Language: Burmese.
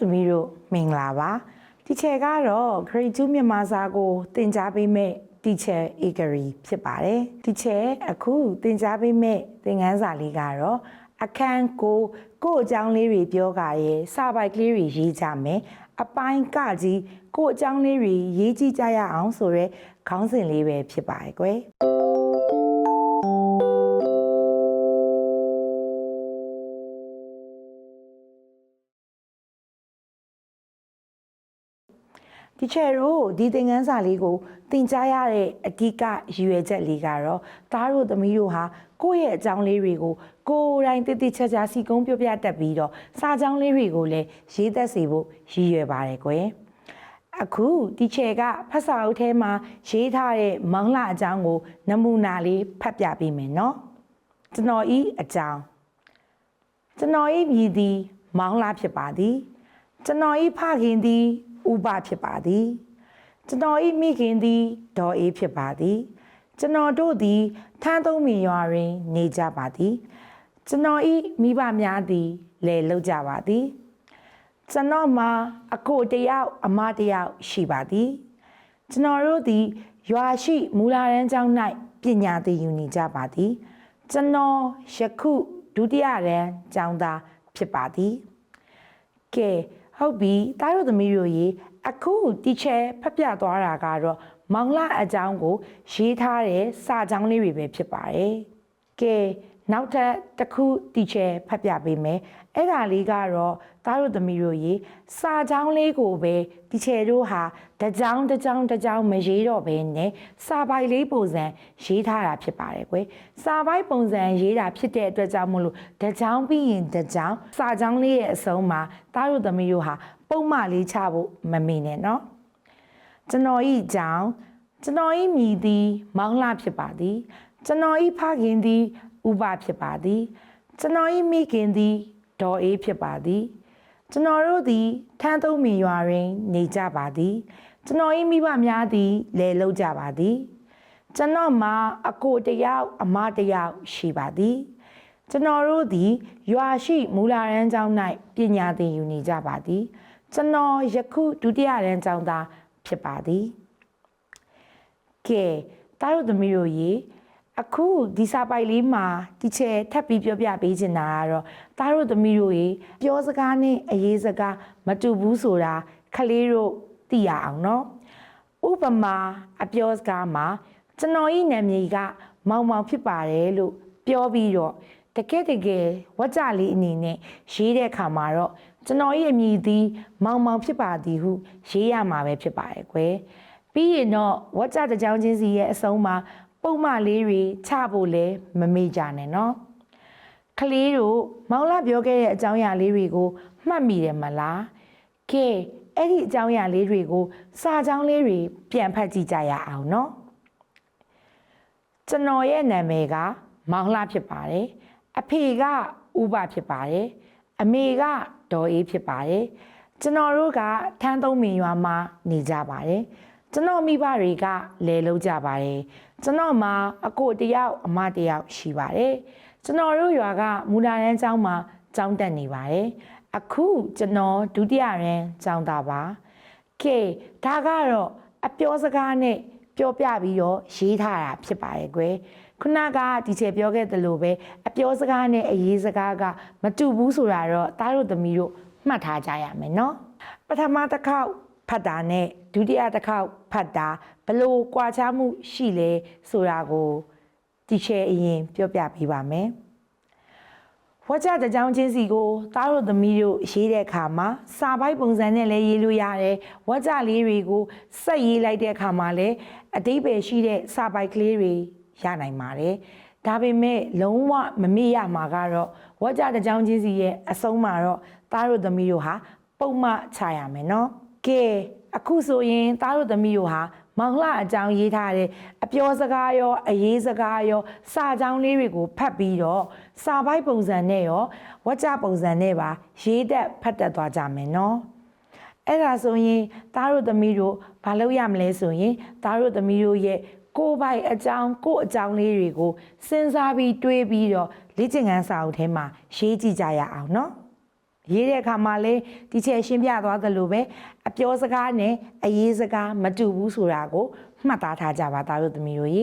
တို့သမီးတို့မင်္ဂလာပါတီချယ်ကတော့ grade 2မြန်မာစာကိုသင်ကြားပေးမဲ့တီချယ် Agri ဖြစ်ပါတယ်တီချယ်အခုသင်ကြားပေးမဲ့သင်ခန်းစာလေးကတော့အခန်းကိုကို့အကြောင်းလေးတွေပြောကြရဲစာပိုက်ကလေးတွေရေးကြမယ်အပိုင်းကကြီးကို့အကြောင်းလေးတွေရေးကြည့်ကြရအောင်ဆိုရဲခေါင်းစဉ်လေးပဲဖြစ်ပါတယ်ကွယ် ဒီချယ်တို့ဒီသင်ခန်းစာလေးကိုသင်ကြားရတဲ့အဓိကရည်ရွယ်ချက်လေးကတော့သားတို့သမီးတို့ဟာကိုယ့်ရဲ့အကြောင်းလေးတွေကိုကိုယ်တိုင်တည်တည်ချာချာစီကုံးပြပြတတ်ပြီးတော့စာကြောင်းလေးတွေကိုလည်းရေးသက်စေဖို့ရည်ရွယ်ပါတယ်ကွယ်အခုဒီချယ်ကဖတ်စာအုပ်ထဲမှာရေးထားတဲ့မောင်လာအကြောင်းကို နမူနာလေးဖတ်ပြပေးမယ်နော်ကျွန်တော်ဤအကြောင်းကျွန်တော်ဤမြည်သည် မောင်းလာဖြစ်ပါသည်ကျွန်တော်ဤဖခင်သည် ဥပဖြစ်ပါသည်ကျွန်တော်ဤမိခင်သည်ဒေါ်အေးဖြစ်ပါသည်ကျွန်တော်တို့သည်ထမ်းသုံးမီရွာတွင်နေကြပါသည်ကျွန်တော်ဤမိဘများသည်လဲလောက်ကြပါသည်ကျွန်တော်မှာအကိုတစ်ယောက်အမတစ်ယောက်ရှိပါသည်ကျွန်တော်တို့သည်ရွာရှိမူလာရန်ကျောင်း၌ပညာသင်ယူနေကြပါသည်ကျွန်တော်ယခုဒုတိယရန်ကျောင်းသားဖြစ်ပါသည်ကဲ ဟုတ်ပြီတားတို့သမီးတို့ရေအခုတီချယ်ဖတ်ပြသွားတာကတော့မောင်လာအကြောင်းကိုရေးထားတဲ့စာကြောင်းလေးတွေပဲဖြစ်ပါတယ်ကဲ နောက်ထပ်တစ်ခုတီချယ်ဖတ်ပြပေးမယ်အဲ့ဒါလေးကတော့တားတို့သမီးတို့ရေစာကြောင်းလေးကိုပဲတီချယ်တို့ဟာတစ်ကြောင်းတစ်ကြောင်းတစ်ကြောင်းမရေးတော့ဘဲနဲ့စာပိုက်လေးပုံစံရေးထားတာဖြစ်ပါတယ်ကွယ်စာပိုက်ပုံစံရေးတာဖြစ်တဲ့အတွက်ကြောင့်မို့လို့တစ်ကြောင်းပြီးရင်တစ်ကြောင်းစာကြောင်းလေးရဲ့အဆုံးမှာတားတို့သမီးတို့ဟာပုံမှန်လေးချဖို့မမေ့နဲ့နော်ကျွန်တော်ဤအကြောင်းကျွန်တော်ဤမြည်သည် မောင်းလှဖြစ်ပါသည်ကျွန်တော်ဤဖခင်သည် ဥပဖြစ်ပါသည်ကျွန်တော်ဤမိခင်သည်ဒေါ်အေးဖြစ်ပါသည်ကျွန်တော်တို့သည်ထမ်းသုံးမီရွာတွင်နေကြပါသည်ကျွန်တော်ဤမိဘများသည်လဲလောက်ကြပါသည်ကျွန်တော်မှာအကိုတစ်ယောက်အမတစ်ယောက်ရှိပါသည်ကျွန်တော်တို့သည်ရွာရှိမူလာရန်ကျောင်း၌ပညာသင်ယူနေကြပါသည်ကျွန်တော်ယခုဒုတိယရန်ကျောင်းသားဖြစ်ပါသည်ကဲတားတို့သမီးတို့ရေ အခုဒီစာပိုက်လေးမှာတီချယ်ထပ်ပြီးပြောပြပေးချင်တာကတော့တားတို့သမီးတို့ရေပြောစကားနဲ့အရေးစကားမတူဘူးဆိုတာခလေးတို့သိရအောင်နော်ဥပမာအပြောစကားမှာကျွန်တော်ဤနာမည်ကမောင်မောင်ဖြစ်ပါတယ်လို့ပြောပြီးတော့တကယ်တကယ်ဝကြလေးအနေနဲ့ရေးတဲ့အခါမှာတော့ကျွန်တော်ရဲ့အမည်သည်မောင်မောင်ဖြစ်ပါသည်ဟုရေးရမှာပဲဖြစ်ပါတယ်ကွယ်ပြီးရင်တော့ဝကြတစ်ကြောင်းချင်းစီရဲ့အဆုံးမှာ ပုံမှန်လေးတွေချဖို့လဲမမေ့ကြနဲ့နော်ကလေးတို့မောင်လာပြောခဲ့တဲ့အကြောင်းအရာလေးတွေကိုမှတ်မိတယ်မလားကဲအဲ့ဒီအကြောင်းအရာလေးတွေကိုစာကြောင်းလေးတွေပြန်ဖတ်ကြည့်ကြရအောင်နော်ကျွန်တော်ရဲ့နာမည်ကမောင်လှဖြစ်ပါတယ်အဖေကဥပဖြစ်ပါတယ်အမေကဒေါ်အေးဖြစ်ပါတယ်ကျွန်တော်တို့ကထန်းသုံးမင်ရွာမှာနေကြပါတယ် ကျွန်တော်မိဘတွေကလဲလုံးကြပါတယ်ကျွန်တော်မှာအကိုတစ်ယောက်အမတစ်ယောက်ရှိပါတယ်ကျွန်တော်တို့ရွာကမူလာရန်ကျောင်းမှာကျောင်းတက်နေပါတယ်အခုကျွန်တော်ဒုတိယရန်ကျောင်းသားပါကဲဒါကတော့အပြောစကားနဲ့ပြောပြပြီးတော့ရေးထားတာဖြစ်ပါရဲ့ကွယ်ခုနကဒီချေပြောခဲ့သလိုပဲအပြောစကားနဲ့အရေးစကားကမတူဘူးဆိုတာတော့သားတို့သမီးတို့မှတ်ထားကြရမယ်နော်ပထမတစ်ခေါက် ဖတ်တာနဲ့ဒုတိယတစ်ခေါက်ဖတ်တာဘလို့ကွာခြားမှုရှိလဲဆိုတာကိုဒီချေအရင်ပြောပြပေးပါမယ်ဝါကြတဲ့ကြောင်းချင်းစီကိုသားတို့သမီးတို့ရေးတဲ့အခါမှာစာပိုက်ပုံစံနဲ့လည်းရေးလို့ရတယ်ဝါကြလေးတွေကိုဆက်ရေးလိုက်တဲ့အခါမှာလည်းအတိပ္ပယ်ရှိတဲ့စာပိုက်ကလေးတွေရနိုင်ပါတယ်ဒါပေမဲ့လုံးဝမမေ့ရမှာကတော့ဝါကြတဲ့ကြောင်းချင်းစီရဲ့အဆုံးမှာတော့သားတို့သမီးတို့ဟာပုံမှန်ချရမယ်နော် ကဲအခုဆိုရင်သားတို့သမီးတို့ဟာမောင်လှအကြောင်းရေးထားတဲ့အပြောစကားရောအရေးစကားရောစာကြောင်းလေးတွေကိုဖတ်ပြီးတော့စာပိုက်ပုံစံနဲ့ရောဝတ်ကြပုံစံနဲ့ပါရေးတက်ဖတ်တက်သွားကြမယ်နော်အဲ့ဒါဆိုရင်သားတို့သမီးတို့ဘာလုပ်ရမလဲဆိုရင်သားတို့သမီးတို့ရဲ့ကိုယ်ပိုင်အကြောင်းကိုယ့်အကြောင်းလေးတွေကိုစဉ်းစားပြီးတွေးပြီးတော့လေ့ကျင့်ခန်းစာအုပ်ထဲမှာရေးကြည့်ကြရအောင်နော် ရေးတဲ့အခါမှာလဲဒီချက်ရှင်းပြသွားသလိုပဲအပြောစကားနဲ့အရေးစကားမတူဘူးဆိုတာကိုမှတ်သားထားကြပါသားတို့သမီးတို့ရေ